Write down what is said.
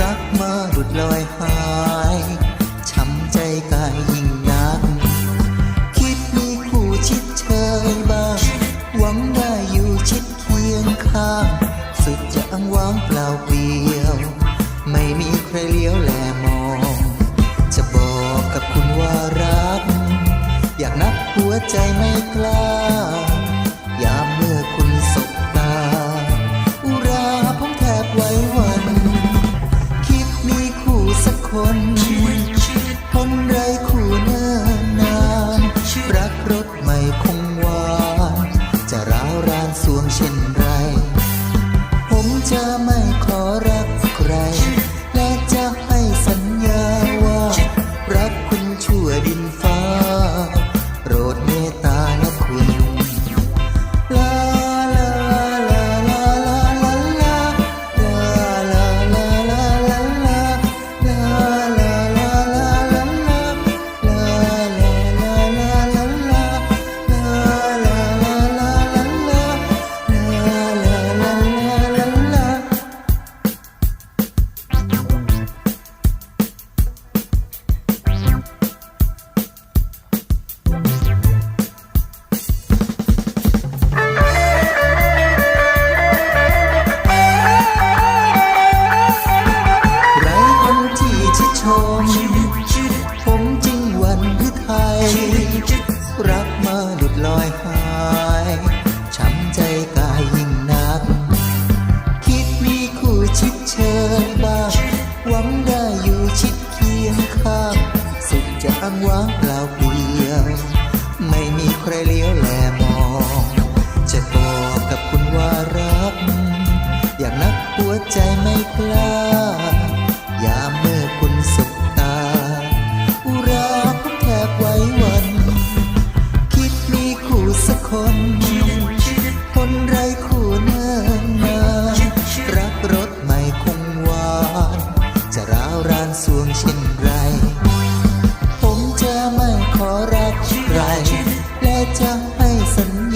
รักมาหลุดลอยหายช้ำใจกายยิ่งนัก คิดมีคู่ชิดเชยบ้าง หวังได้อยู่ชิดเคียงข้าง สุดจะอ้างว้างเปล่าเปล ใจไม่กล้า ยามเมื่อคุณสบตา อุราผมแทบไว้วัน คิดมีคู่สักคน ว้างเปล่าเปลี่ยว ไม่มีใครเลี้ยวแลมอง จะบอกกับคุณว่ารัก อยากนักหัวใจไม่กล้า ยามเมื่อคุณสบตาอุราผมแทบไว้วัน คิดมีคู่สักคน คนไรคู่เนิ่นนานรักรถไม่คงหวาน จะร้าวรานสวงเช่นไร ใคร และจะให้สัญญ